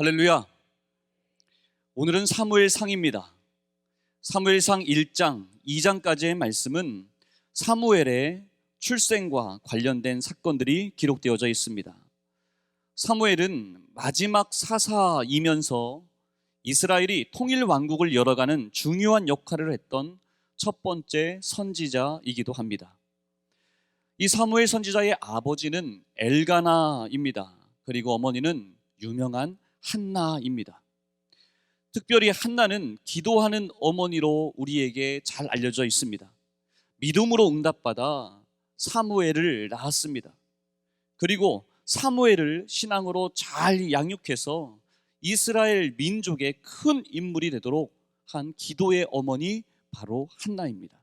할렐루야. 오늘은 사무엘상입니다. 사무엘상 1장, 2장까지의 말씀은 사무엘의 출생과 관련된 사건들이 기록되어져 있습니다. 사무엘은 마지막 사사이면서 이스라엘이 통일 왕국을 열어가는 중요한 역할을 했던 첫 번째 선지자이기도 합니다. 이 사무엘 선지자의 아버지는 엘가나입니다. 그리고 어머니는 유명한 한나입니다. 특별히 한나는 기도하는 어머니로 우리에게 잘 알려져 있습니다. 믿음으로 응답받아 사무엘을 낳았습니다. 그리고 사무엘을 신앙으로 잘 양육해서 이스라엘 민족의 큰 인물이 되도록 한 기도의 어머니 바로 한나입니다.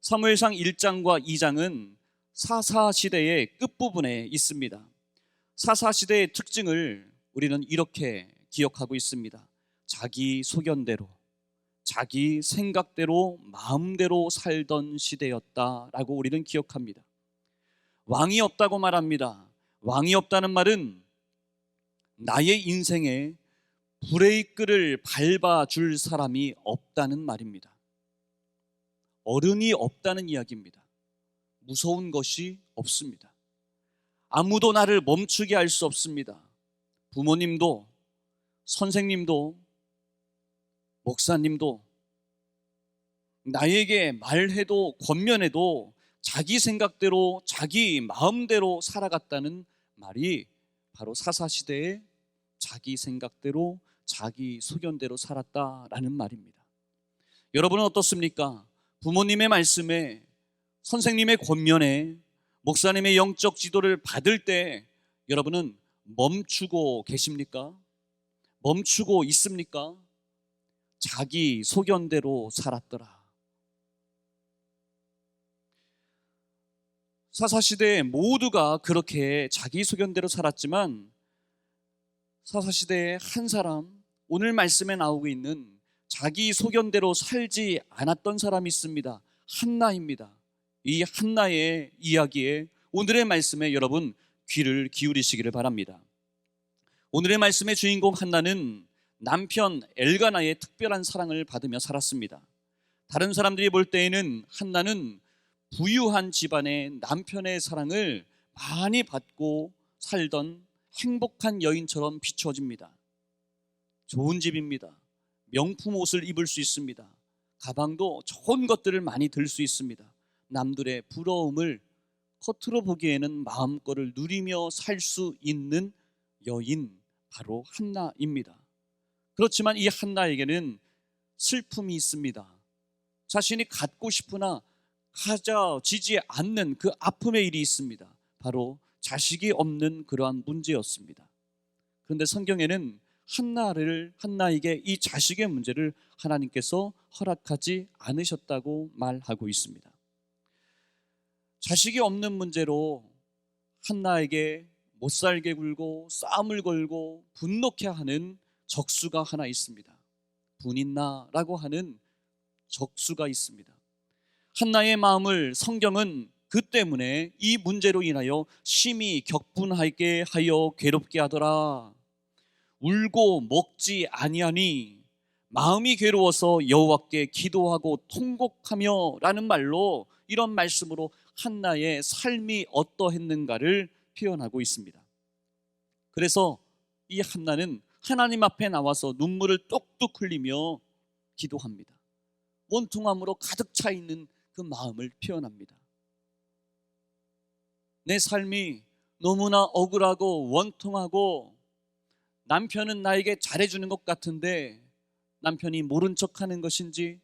사무엘상 1장과 2장은 사사 시대의 끝부분에 있습니다. 사사 시대의 특징을 우리는 이렇게 기억하고 있습니다. 자기 소견대로, 자기 생각대로, 마음대로 살던 시대였다라고 우리는 기억합니다. 왕이 없다고 말합니다. 왕이 없다는 말은 나의 인생에 브레이크를 밟아줄 사람이 없다는 말입니다. 어른이 없다는 이야기입니다. 무서운 것이 없습니다. 아무도 나를 멈추게 할 수 없습니다. 부모님도, 선생님도, 목사님도, 나에게 말해도, 권면해도 자기 생각대로, 자기 마음대로 살아갔다는 말이 바로 사사시대에 자기 생각대로, 자기 소견대로 살았다라는 말입니다. 여러분은 어떻습니까? 부모님의 말씀에, 선생님의 권면에, 목사님의 영적 지도를 받을 때 여러분은 멈추고 계십니까? 멈추고 있습니까? 자기 소견대로 살았더라. 사사시대 모두가 그렇게 자기 소견대로 살았지만 사사시대의 한 사람, 오늘 말씀에 나오고 있는 자기 소견대로 살지 않았던 사람이 있습니다. 한나입니다. 이 한나의 이야기에 오늘의 말씀에 여러분 귀를 기울이시기를 바랍니다. 오늘의 말씀의 주인공 한나는 남편 엘가나의 특별한 사랑을 받으며 살았습니다. 다른 사람들이 볼 때에는 한나는 부유한 집안의 남편의 사랑을 많이 받고 살던 행복한 여인처럼 비춰집니다. 좋은 집입니다. 명품 옷을 입을 수 있습니다. 가방도 좋은 것들을 많이 들 수 있습니다. 남들의 부러움을 겉으로 보기에는 마음껏을 누리며 살 수 있는 여인 바로 한나입니다. 그렇지만 이 한나에게는 슬픔이 있습니다. 자신이 갖고 싶으나 가져지지 않는 그 아픔의 일이 있습니다. 바로 자식이 없는 그러한 문제였습니다. 그런데 성경에는 한나를 한나에게 이 자식의 문제를 하나님께서 허락하지 않으셨다고 말하고 있습니다. 자식이 없는 문제로 한나에게 못 살게 굴고 싸움을 걸고 분노케 하는 적수가 하나 있습니다. 분인나라고 하는 적수가 있습니다. 한나의 마음을 성경은 그 때문에 이 문제로 인하여 심히 격분하게 하여 괴롭게 하더라. 울고 먹지 아니하니 마음이 괴로워서 여호와께 기도하고 통곡하며라는 말로 이런 말씀으로 한나의 삶이 어떠했는가를 표현하고 있습니다. 그래서 이 한나는 하나님 앞에 나와서 눈물을 똑똑 흘리며 기도합니다. 원통함으로 가득 차 있는 그 마음을 표현합니다. 내 삶이 너무나 억울하고 원통하고 남편은 나에게 잘해주는 것 같은데 남편이 모른 척 하는 것인지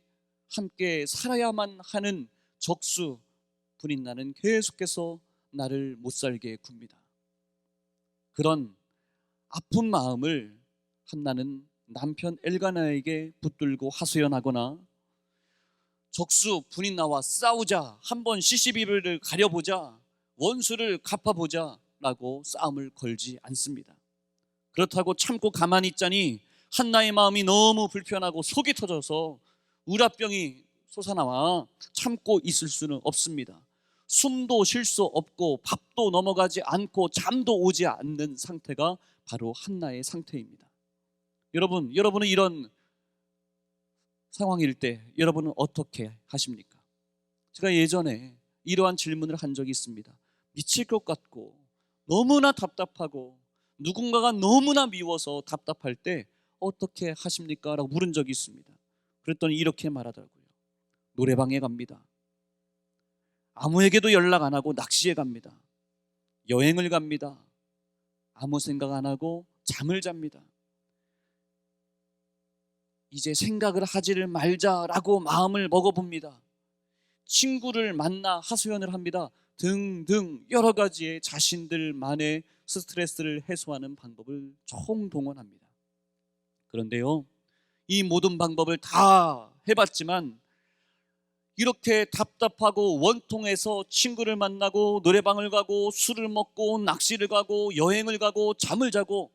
함께 살아야만 하는 적수 분인 나는 계속해서 나를 못 살게 굽니다. 그런 아픈 마음을 한나는 남편 엘가나에게 붙들고 하소연하거나 적수 분인 나와 싸우자 한번 시시비를 가려보자 원수를 갚아보자 라고 싸움을 걸지 않습니다. 그렇다고 참고 가만히 있자니 한나의 마음이 너무 불편하고 속이 터져서 우라병이 솟아나와 참고 있을 수는 없습니다. 숨도 쉴 수 없고 밥도 넘어가지 않고 잠도 오지 않는 상태가 바로 한나의 상태입니다. 여러분, 여러분은 이런 상황일 때 여러분은 어떻게 하십니까? 제가 예전에 이러한 질문을 한 적이 있습니다. 미칠 것 같고 너무나 답답하고 누군가가 너무나 미워서 답답할 때 어떻게 하십니까? 라고 물은 적이 있습니다. 그랬더니 이렇게 말하더라고요. 노래방에 갑니다. 아무에게도 연락 안 하고 낚시에 갑니다. 여행을 갑니다. 아무 생각 안 하고 잠을 잡니다. 이제 생각을 하지를 말자라고 마음을 먹어봅니다. 친구를 만나 하소연을 합니다. 등등 여러 가지의 자신들만의 스트레스를 해소하는 방법을 총동원합니다. 그런데요, 이 모든 방법을 다 해봤지만 이렇게 답답하고 원통해서 친구를 만나고 노래방을 가고 술을 먹고 낚시를 가고 여행을 가고 잠을 자고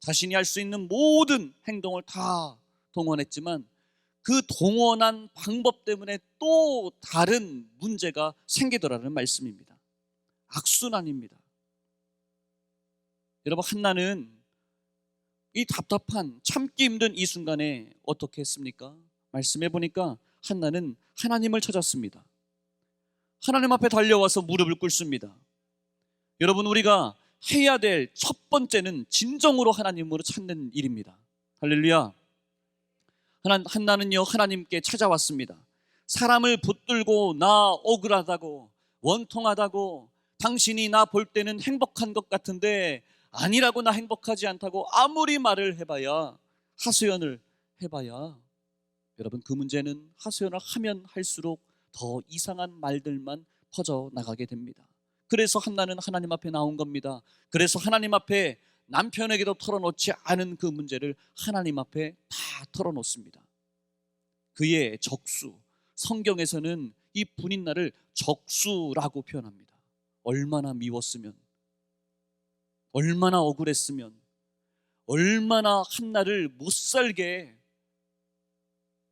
자신이 할 수 있는 모든 행동을 다 동원했지만 그 동원한 방법 때문에 또 다른 문제가 생기더라는 말씀입니다. 악순환입니다. 여러분 한나는 이 답답한 참기 힘든 이 순간에 어떻게 했습니까? 말씀해 보니까 한나는 하나님을 찾았습니다. 하나님 앞에 달려와서 무릎을 꿇습니다. 여러분 우리가 해야 될 첫 번째는 진정으로 하나님으로 찾는 일입니다. 할렐루야. 하나, 한나는요 하나님께 찾아왔습니다. 사람을 붙들고 나 억울하다고 원통하다고 당신이 나 볼 때는 행복한 것 같은데 아니라고 나 행복하지 않다고 아무리 말을 해봐야 하소연을 해봐야 여러분 그 문제는 하소연을 하면 할수록 더 이상한 말들만 퍼져 나가게 됩니다. 그래서 한나는 하나님 앞에 나온 겁니다. 그래서 하나님 앞에 남편에게도 털어놓지 않은 그 문제를 하나님 앞에 다 털어놓습니다. 그의 적수, 성경에서는 이 분인 날을 적수라고 표현합니다. 얼마나 미웠으면, 얼마나 억울했으면, 얼마나 한나를 못 살게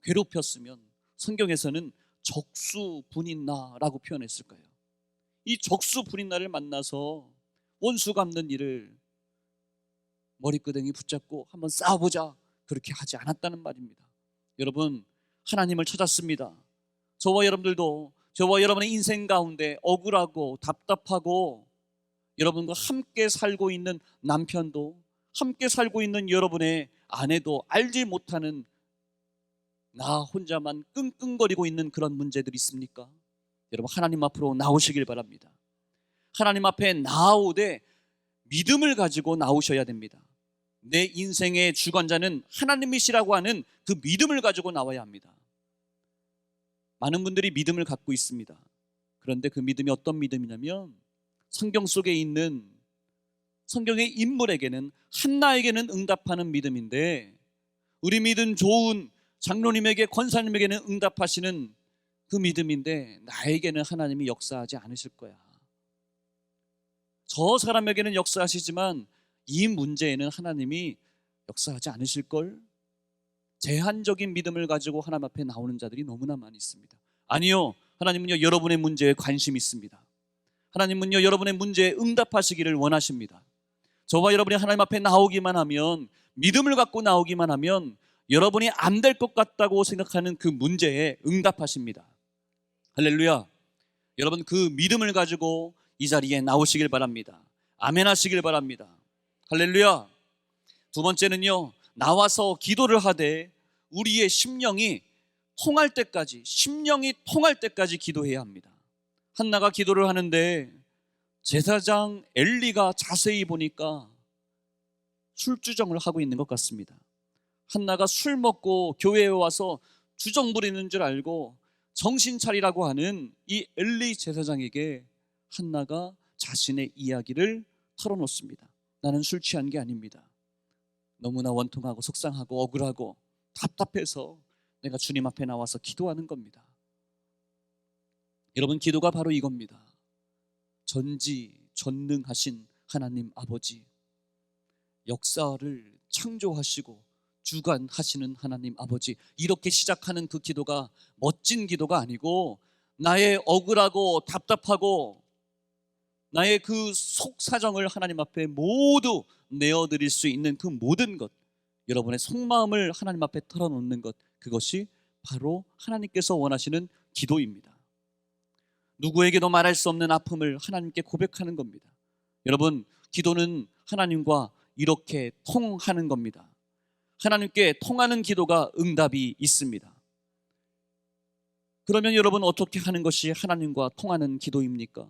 괴롭혔으면 성경에서는 적수 분인나라고 표현했을까요? 이 적수 분인나를 만나서 원수 갚는 일을 머리끄댕이 붙잡고 한번 싸워보자 그렇게 하지 않았다는 말입니다. 여러분 하나님을 찾았습니다. 저와 여러분들도 저와 여러분의 인생 가운데 억울하고 답답하고 여러분과 함께 살고 있는 남편도 함께 살고 있는 여러분의 아내도 알지 못하는 나 혼자만 끙끙거리고 있는 그런 문제들이 있습니까? 여러분 하나님 앞으로 나오시길 바랍니다. 하나님 앞에 나오되 믿음을 가지고 나오셔야 됩니다. 내 인생의 주관자는 하나님이시라고 하는 그 믿음을 가지고 나와야 합니다. 많은 분들이 믿음을 갖고 있습니다. 그런데 그 믿음이 어떤 믿음이냐면 성경 속에 있는 성경의 인물에게는 한나에게는 응답하는 믿음인데 우리 믿은 좋은 장로님에게 권사님에게는 응답하시는 그 믿음인데 나에게는 하나님이 역사하지 않으실 거야. 저 사람에게는 역사하시지만 이 문제에는 하나님이 역사하지 않으실 걸. 제한적인 믿음을 가지고 하나님 앞에 나오는 자들이 너무나 많이 있습니다. 아니요. 하나님은요 여러분의 문제에 관심 있습니다. 하나님은요 여러분의 문제에 응답하시기를 원하십니다. 저와 여러분이 하나님 앞에 나오기만 하면 믿음을 갖고 나오기만 하면 여러분이 안 될 것 같다고 생각하는 그 문제에 응답하십니다. 할렐루야. 여러분 그 믿음을 가지고 이 자리에 나오시길 바랍니다. 아멘 하시길 바랍니다. 할렐루야. 두 번째는요. 나와서 기도를 하되 우리의 심령이 통할 때까지 심령이 통할 때까지 기도해야 합니다. 한나가 기도를 하는데 제사장 엘리가 자세히 보니까 술주정을 하고 있는 것 같습니다. 한나가 술 먹고 교회에 와서 주정 부리는 줄 알고 정신 차리라고 하는 이 엘리 제사장에게 한나가 자신의 이야기를 털어놓습니다. 나는 술 취한 게 아닙니다. 너무나 원통하고 속상하고 억울하고 답답해서 내가 주님 앞에 나와서 기도하는 겁니다. 여러분 기도가 바로 이겁니다. 전지 전능하신 하나님 아버지 역사를 창조하시고 주관하시는 하나님 아버지 이렇게 시작하는 그 기도가 멋진 기도가 아니고 나의 억울하고 답답하고 나의 그 속 사정을 하나님 앞에 모두 내어드릴 수 있는 그 모든 것, 여러분의 속마음을 하나님 앞에 털어놓는 것, 그것이 바로 하나님께서 원하시는 기도입니다. 누구에게도 말할 수 없는 아픔을 하나님께 고백하는 겁니다. 여러분, 기도는 하나님과 이렇게 통하는 겁니다. 하나님께 통하는 기도가 응답이 있습니다. 그러면 여러분 어떻게 하는 것이 하나님과 통하는 기도입니까?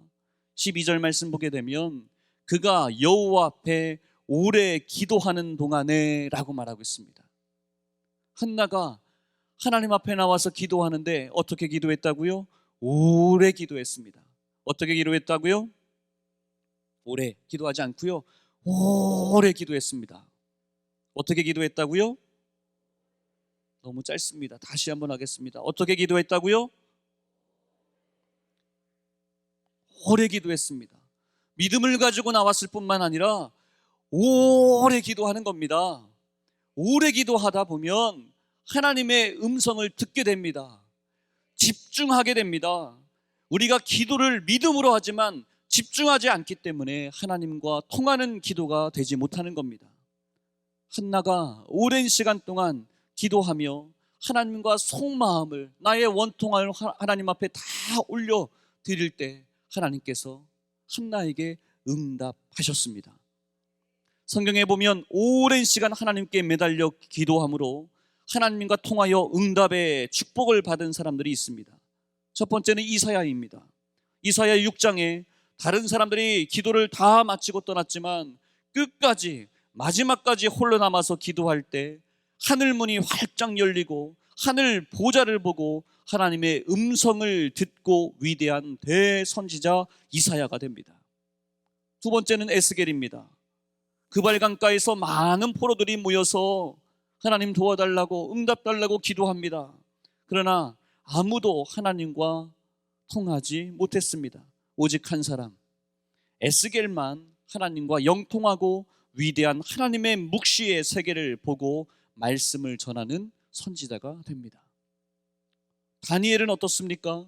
12절 말씀 보게 되면 그가 여호와 앞에 오래 기도하는 동안에라고 말하고 있습니다. 한나가 하나님 앞에 나와서 기도하는데 어떻게 기도했다고요? 오래 기도했습니다. 어떻게 기도했다고요? 오래 기도하지 않고요. 오래 기도했습니다. 어떻게 기도했다고요? 너무 짧습니다. 다시 한번 하겠습니다. 어떻게 기도했다고요? 오래 기도했습니다. 믿음을 가지고 나왔을 뿐만 아니라 오래 기도하는 겁니다. 오래 기도하다 보면 하나님의 음성을 듣게 됩니다. 집중하게 됩니다. 우리가 기도를 믿음으로 하지만 집중하지 않기 때문에 하나님과 통하는 기도가 되지 못하는 겁니다. 한나가 오랜 시간 동안 기도하며 하나님과 속마음을 나의 원통을 하나님 앞에 다 올려 드릴 때 하나님께서 한나에게 응답하셨습니다. 성경에 보면 오랜 시간 하나님께 매달려 기도함으로 하나님과 통하여 응답의 축복을 받은 사람들이 있습니다. 첫 번째는 이사야입니다. 이사야 6장에 다른 사람들이 기도를 다 마치고 떠났지만 끝까지 마지막까지 홀로 남아서 기도할 때 하늘 문이 활짝 열리고 하늘 보좌를 보고 하나님의 음성을 듣고 위대한 대선지자 이사야가 됩니다. 두 번째는 에스겔입니다. 그발강가에서 많은 포로들이 모여서 하나님 도와달라고 응답 달라고 기도합니다. 그러나 아무도 하나님과 통하지 못했습니다. 오직 한 사람 에스겔만 하나님과 영통하고 위대한 하나님의 묵시의 세계를 보고 말씀을 전하는 선지자가 됩니다. 다니엘은 어떻습니까?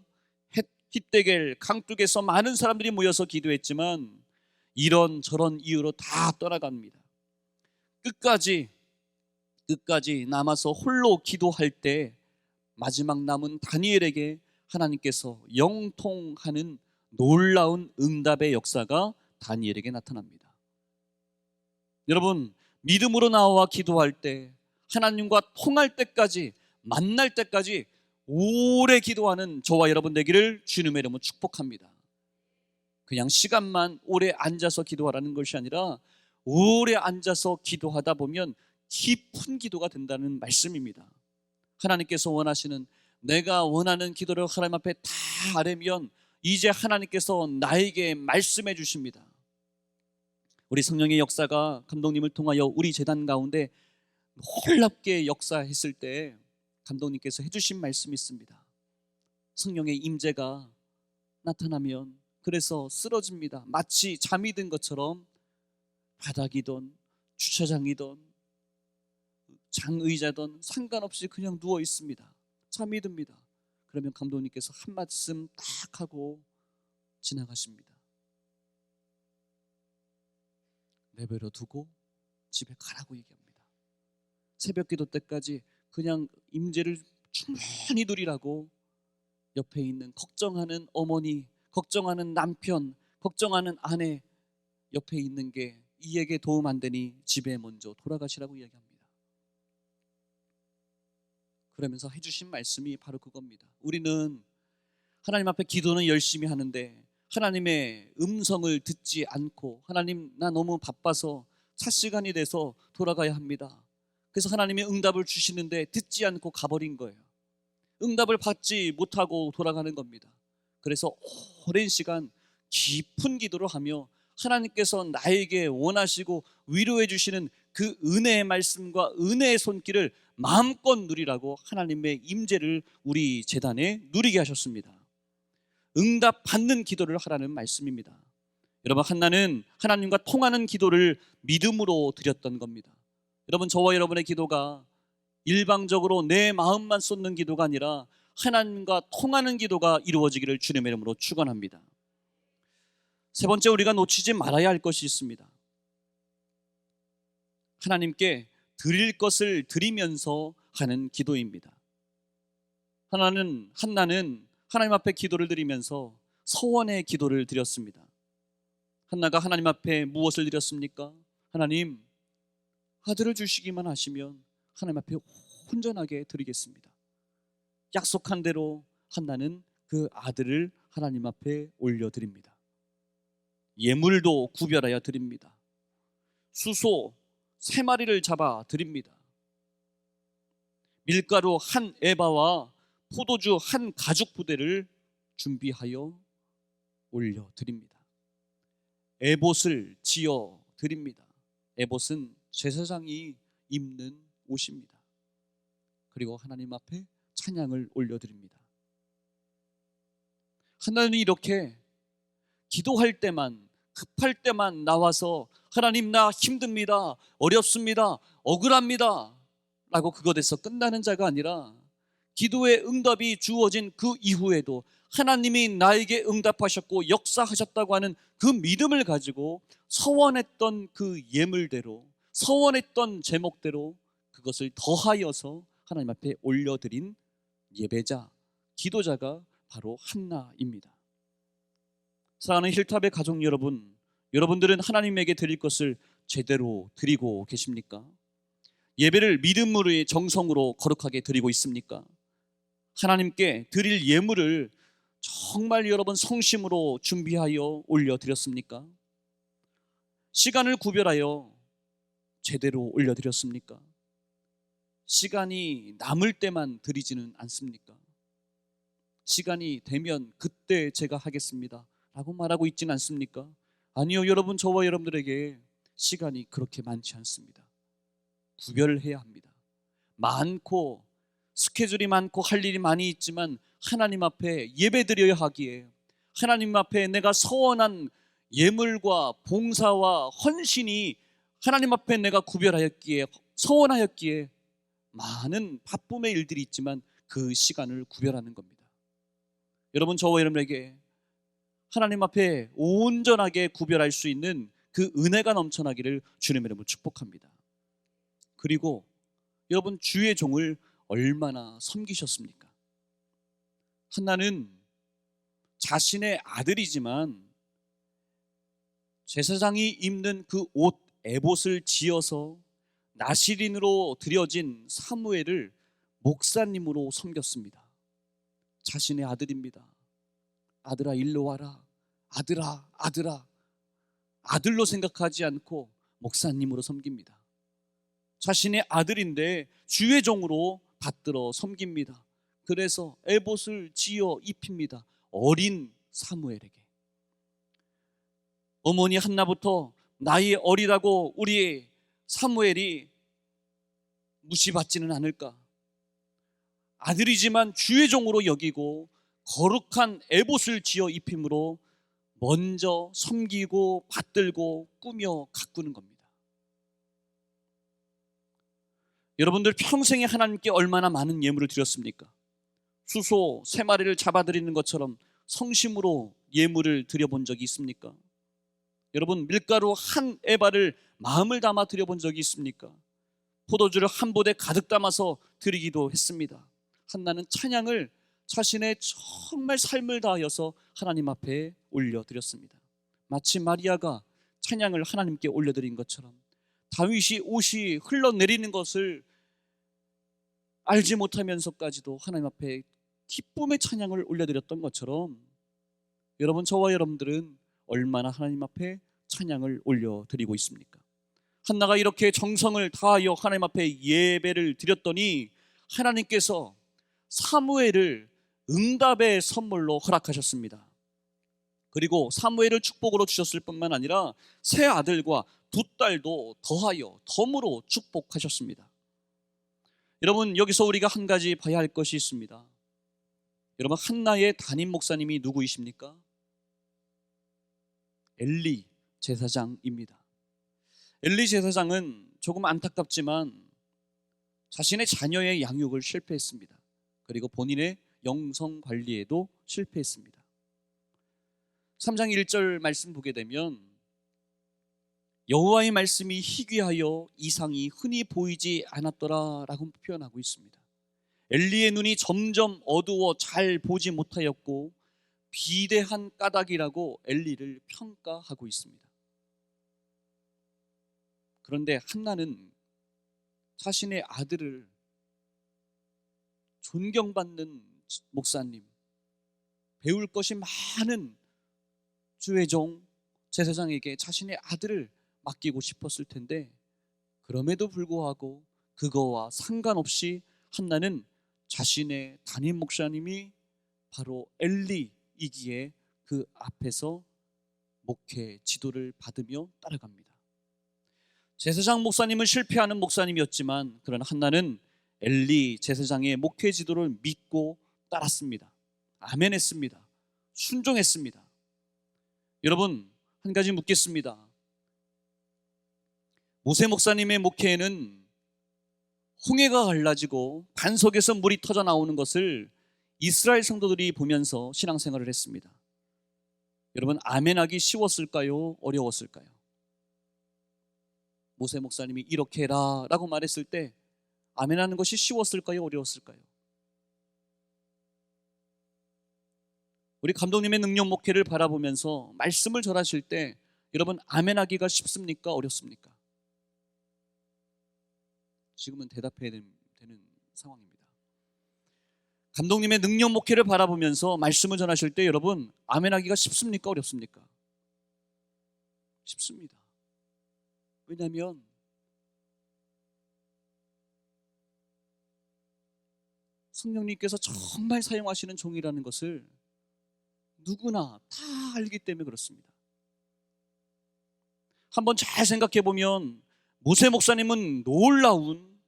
히데겔 강둑에서 많은 사람들이 모여서 기도했지만 이런 저런 이유로 다 떠나갑니다. 끝까지 끝까지 남아서 홀로 기도할 때 마지막 남은 다니엘에게 하나님께서 영통하는 놀라운 응답의 역사가 다니엘에게 나타납니다. 여러분, 믿음으로 나와 기도할 때 하나님과 통할 때까지 만날 때까지 오래 기도하는 저와 여러분 되기를 주님의 이름으로 축복합니다. 그냥 시간만 오래 앉아서 기도하라는 것이 아니라 오래 앉아서 기도하다 보면 깊은 기도가 된다는 말씀입니다. 하나님께서 원하시는 내가 원하는 기도를 하나님 앞에 다 아뢰면 이제 하나님께서 나에게 말씀해 주십니다. 우리 성령의 역사가 감독님을 통하여 우리 재단 가운데 놀랍게 역사했을 때 감독님께서 해주신 말씀이 있습니다. 성령의 임재가 나타나면 그래서 쓰러집니다. 마치 잠이 든 것처럼 바닥이든 주차장이든 장의자든 상관없이 그냥 누워 있습니다. 잠이 듭니다. 그러면 감독님께서 한 말씀 딱 하고 지나가십니다. 내버려 두고 집에 가라고 얘기합니다. 새벽 기도 때까지 그냥 임재를 충분히 누리라고 옆에 있는 걱정하는 어머니, 걱정하는 남편, 걱정하는 아내 옆에 있는 게 이에게 도움 안 되니 집에 먼저 돌아가시라고 이야기합니다. 그러면서 해주신 말씀이 바로 그겁니다. 우리는 하나님 앞에 기도는 열심히 하는데 하나님의 음성을 듣지 않고 하나님 나 너무 바빠서 차 시간이 돼서 돌아가야 합니다. 그래서 하나님이 응답을 주시는데 듣지 않고 가버린 거예요. 응답을 받지 못하고 돌아가는 겁니다. 그래서 오랜 시간 깊은 기도를 하며 하나님께서 나에게 원하시고 위로해 주시는 그 은혜의 말씀과 은혜의 손길을 마음껏 누리라고 하나님의 임재를 우리 재단에 누리게 하셨습니다. 응답 받는 기도를 하라는 말씀입니다. 여러분 한나는 하나님과 통하는 기도를 믿음으로 드렸던 겁니다. 여러분 저와 여러분의 기도가 일방적으로 내 마음만 쏟는 기도가 아니라 하나님과 통하는 기도가 이루어지기를 주님의 이름으로 축원합니다. 세 번째 우리가 놓치지 말아야 할 것이 있습니다. 하나님께 드릴 것을 드리면서 하는 기도입니다. 하나는 한나는 하나님 앞에 기도를 드리면서 서원의 기도를 드렸습니다. 한나가 하나님 앞에 무엇을 드렸습니까? 하나님 아들을 주시기만 하시면 하나님 앞에 혼전하게 드리겠습니다. 약속한 대로 한나는 그 아들을 하나님 앞에 올려 드립니다. 예물도 구별하여 드립니다. 수소 세 마리를 잡아 드립니다. 밀가루 한 에바와 포도주 한 가죽 부대를 준비하여 올려 드립니다. 에봇을 지어 드립니다. 에봇은 제사장이 입는 옷입니다. 그리고 하나님 앞에 찬양을 올려 드립니다. 하나님이 이렇게 기도할 때만 급할 때만 나와서 하나님 나 힘듭니다. 어렵습니다. 억울합니다. 라고 그것에서 끝나는 자가 아니라 기도의 응답이 주어진 그 이후에도 하나님이 나에게 응답하셨고 역사하셨다고 하는 그 믿음을 가지고 서원했던 그 예물대로 서원했던 제목대로 그것을 더하여서 하나님 앞에 올려드린 예배자, 기도자가 바로 한나입니다. 사랑하는 힐탑의 가족 여러분, 여러분들은 하나님에게 드릴 것을 제대로 드리고 계십니까? 예배를 믿음으로의 정성으로 거룩하게 드리고 있습니까? 하나님께 드릴 예물을 정말 여러분 성심으로 준비하여 올려드렸습니까? 시간을 구별하여 제대로 올려드렸습니까? 시간이 남을 때만 드리지는 않습니까? 시간이 되면 그때 제가 하겠습니다. 라고 말하고 있지는 않습니까? 아니요, 여러분, 저와 여러분들에게 시간이 그렇게 많지 않습니다. 구별을 해야 합니다. 많고, 스케줄이 많고, 할 일이 많이 있지만, 하나님 앞에 예배 드려야 하기에, 하나님 앞에 내가 서원한 예물과 봉사와 헌신이 하나님 앞에 내가 구별하였기에, 서원하였기에, 많은 바쁨의 일들이 있지만 그 시간을 구별하는 겁니다. 여러분 저와 여러분에게 하나님 앞에 온전하게 구별할 수 있는 그 은혜가 넘쳐나기를 주님의 이름으로 축복합니다. 그리고 여러분 주의 종을 얼마나 섬기셨습니까? 한나는 자신의 아들이지만 제사장이 입는 그 옷 에봇을 지어서 나시린으로 드려진 사무엘을 목사님으로 섬겼습니다. 자신의 아들입니다. 아들아 일로 와라. 아들아 아들아 아들로 생각하지 않고 목사님으로 섬깁니다. 자신의 아들인데 주의 종으로 받들어 섬깁니다. 그래서 에봇을 지어 입힙니다. 어린 사무엘에게. 어머니 한나부터 나이 어리다고 우리 사무엘이 무시받지는 않을까? 아들이지만 주의 종으로 여기고 거룩한 에봇을 지어 입힘으로 먼저 섬기고 받들고 꾸며 가꾸는 겁니다. 여러분들 평생에 하나님께 얼마나 많은 예물을 드렸습니까? 수소 세 마리를 잡아드리는 것처럼 성심으로 예물을 드려본 적이 있습니까? 여러분 밀가루 한 에바를 마음을 담아 드려본 적이 있습니까? 포도주를 한 보대 가득 담아서 드리기도 했습니다. 한나는 찬양을 자신의 정말 삶을 다하여서 하나님 앞에 올려드렸습니다. 마치 마리아가 찬양을 하나님께 올려드린 것처럼 다윗이 옷이 흘러내리는 것을 알지 못하면서까지도 하나님 앞에 기쁨의 찬양을 올려드렸던 것처럼 여러분 저와 여러분들은 얼마나 하나님 앞에 찬양을 올려드리고 있습니까? 한나가 이렇게 정성을 다하여 하나님 앞에 예배를 드렸더니 하나님께서 사무엘을 응답의 선물로 허락하셨습니다. 그리고 사무엘을 축복으로 주셨을 뿐만 아니라 새 아들과 두 딸도 더하여 덤으로 축복하셨습니다. 여러분 여기서 우리가 한 가지 봐야 할 것이 있습니다. 여러분 한나의 담임 목사님이 누구이십니까? 엘리 제사장입니다. 엘리 제사장은 조금 안타깝지만 자신의 자녀의 양육을 실패했습니다. 그리고 본인의 영성 관리에도 실패했습니다. 3장 1절 말씀 보게 되면 여호와의 말씀이 희귀하여 이상이 흔히 보이지 않았더라라고 표현하고 있습니다. 엘리의 눈이 점점 어두워 잘 보지 못하였고 비대한 까닭이라고 엘리를 평가하고 있습니다. 그런데 한나는 자신의 아들을 존경받는 목사님, 배울 것이 많은 주의 종 제사장에게 자신의 아들을 맡기고 싶었을 텐데 그럼에도 불구하고 그거와 상관없이 한나는 자신의 담임 목사님이 바로 엘리이기에 그 앞에서 목회 지도를 받으며 따라갑니다. 제사장 목사님은 실패하는 목사님이었지만 그러나 한나는 엘리 제사장의 목회 지도를 믿고 따랐습니다. 아멘했습니다. 순종했습니다. 여러분 한 가지 묻겠습니다. 모세 목사님의 목회에는 홍해가 갈라지고 반석에서 물이 터져 나오는 것을 이스라엘 성도들이 보면서 신앙생활을 했습니다. 여러분 아멘하기 쉬웠을까요? 어려웠을까요? 모세 목사님이 이렇게 해라라고 말했을 때 아멘하는 것이 쉬웠을까요? 어려웠을까요? 우리 감독님의 능력 목회를 바라보면서 말씀을 전하실 때 여러분 아멘하기가 쉽습니까? 어렵습니까? 지금은 대답해야 되는, 상황입니다. 감독님의 능력 목회를 바라보면서 말씀을 전하실 때 여러분 아멘하기가 쉽습니까? 어렵습니까? 쉽습니다. 왜냐하면 성령님께서 정말 사용하시는 종이라는 것을 누구나 다 알기 때문에 그렇습니다. 한번 잘 생각해 보면 모세 목사님은 놀라운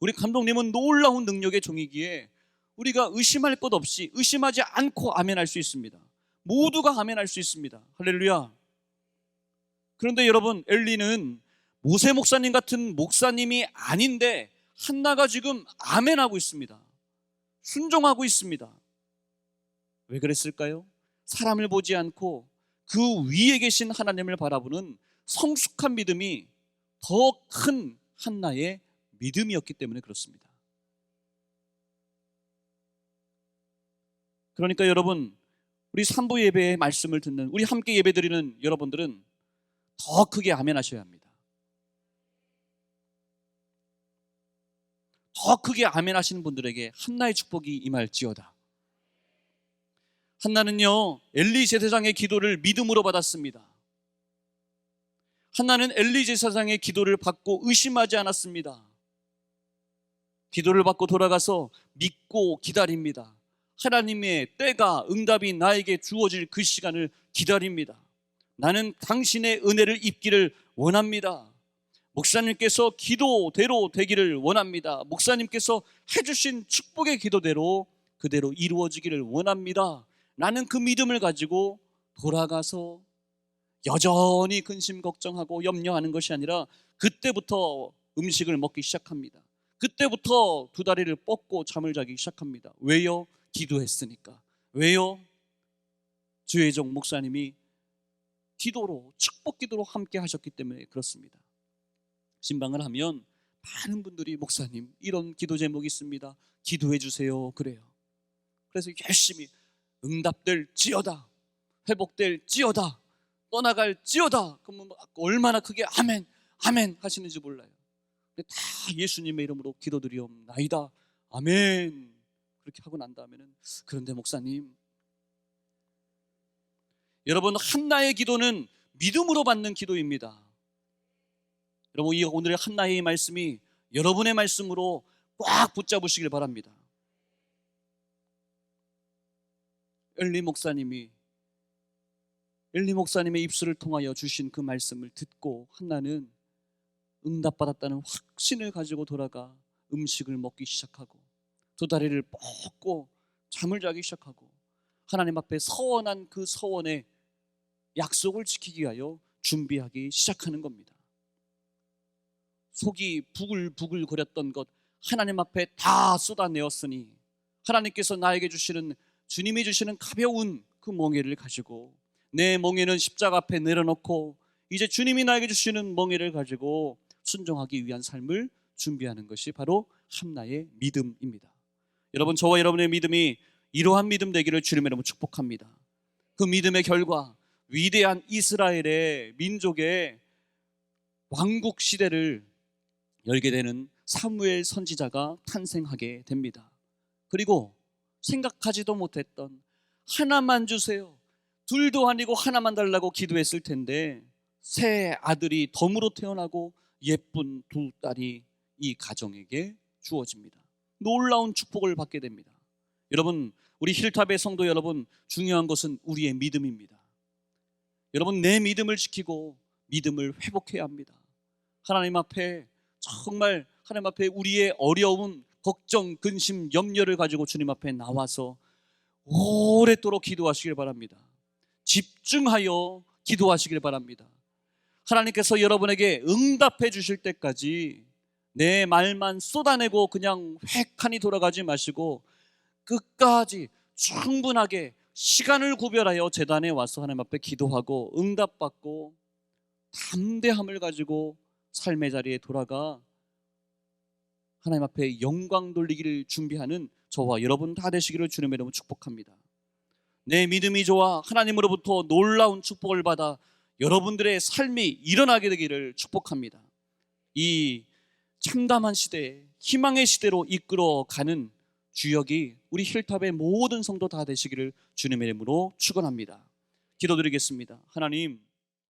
우리 감독님은 놀라운 능력의 종이기에 우리가 의심할 것 없이 의심하지 않고 아멘할 수 있습니다. 모두가 아멘할 수 있습니다. 할렐루야. 그런데 여러분 엘리는 모세 목사님 같은 목사님이 아닌데 한나가 지금 아멘하고 있습니다. 순종하고 있습니다. 왜 그랬을까요? 사람을 보지 않고 그 위에 계신 하나님을 바라보는 성숙한 믿음이 더 큰 한나의 믿음이었기 때문에 그렇습니다. 그러니까 여러분, 우리 삼부 예배의 말씀을 듣는 우리 함께 예배 드리는 여러분들은 더 크게 아멘 하셔야 합니다. 더 크게 아멘 하시는 분들에게 한나의 축복이 임할지어다. 한나는요, 엘리 제사장의 기도를 믿음으로 받았습니다. 한나는 엘리 제사장의 기도를 받고 의심하지 않았습니다. 기도를 받고 돌아가서 믿고 기다립니다. 하나님의 때가 응답이 나에게 주어질 그 시간을 기다립니다. 나는 당신의 은혜를 입기를 원합니다. 목사님께서 기도대로 되기를 원합니다. 목사님께서 해주신 축복의 기도대로 그대로 이루어지기를 원합니다. 나는 그 믿음을 가지고 돌아가서 여전히 근심 걱정하고 염려하는 것이 아니라 그때부터 음식을 먹기 시작합니다. 그때부터 두 다리를 뻗고 잠을 자기 시작합니다. 왜요? 기도했으니까. 왜요? 종 목사님이 기도로 축복 기도로 함께 하셨기 때문에 그렇습니다. 신방을 하면 많은 분들이 목사님 이런 기도 제목이 있습니다. 기도해 주세요. 그래요. 그래서 열심히 응답될 지어다. 회복될 지어다. 떠나갈 지어다. 그러면 얼마나 크게 아멘, 아멘 하시는지 몰라요. 근데 다 예수님의 이름으로 기도드리옵나이다. 아멘. 그렇게 하고 난 다음에는 그런데 목사님 여러분 한나의 기도는 믿음으로 받는 기도입니다. 여러분 이 오늘의 한나의 말씀이 여러분의 말씀으로 꽉 붙잡으시길 바랍니다. 엘리 목사님이 엘리 목사님의 입술을 통하여 주신 그 말씀을 듣고 한나는 응답받았다는 확신을 가지고 돌아가 음식을 먹기 시작하고 두 다리를 뻗고 잠을 자기 시작하고 하나님 앞에 서원한 그 서원의 약속을 지키기 위하여 준비하기 시작하는 겁니다. 속이 부글부글 거렸던 것 하나님 앞에 다 쏟아내었으니 하나님께서 나에게 주시는 주님이 주시는 가벼운 그 멍에를 가지고 내 멍에는 십자가 앞에 내려놓고 이제 주님이 나에게 주시는 멍에를 가지고 순종하기 위한 삶을 준비하는 것이 바로 한나의 믿음입니다. 여러분 저와 여러분의 믿음이 이러한 믿음 되기를 주님의 이름으로 축복합니다. 그 믿음의 결과 위대한 이스라엘의 민족의 왕국 시대를 열게 되는 사무엘 선지자가 탄생하게 됩니다. 그리고 생각하지도 못했던 하나만 주세요. 둘도 아니고 하나만 달라고 기도했을 텐데 새 아들이 덤으로 태어나고 예쁜 두 딸이 이 가정에게 주어집니다. 놀라운 축복을 받게 됩니다. 여러분, 우리 힐탑의 성도 여러분, 중요한 것은 우리의 믿음입니다. 여러분, 내 믿음을 지키고 믿음을 회복해야 합니다. 하나님 앞에 정말 하나님 앞에 우리의 어려움, 걱정, 근심, 염려를 가지고 주님 앞에 나와서 오랫도록 기도하시길 바랍니다. 집중하여 기도하시길 바랍니다. 하나님께서 여러분에게 응답해 주실 때까지 내 말만 쏟아내고 그냥 획하니 돌아가지 마시고 끝까지 충분하게 시간을 구별하여 재단에 와서 하나님 앞에 기도하고 응답받고 담대함을 가지고 삶의 자리에 돌아가 하나님 앞에 영광 돌리기를 준비하는 저와 여러분 다 되시기를 주님의 이름으로 축복합니다. 내 믿음이 좋아 하나님으로부터 놀라운 축복을 받아 여러분들의 삶이 일어나게 되기를 축복합니다. 이 참담한 시대에 희망의 시대로 이끌어가는 주역이 우리 힐탑의 모든 성도 다 되시기를 주님의 이름으로 축원합니다. 기도드리겠습니다. 하나님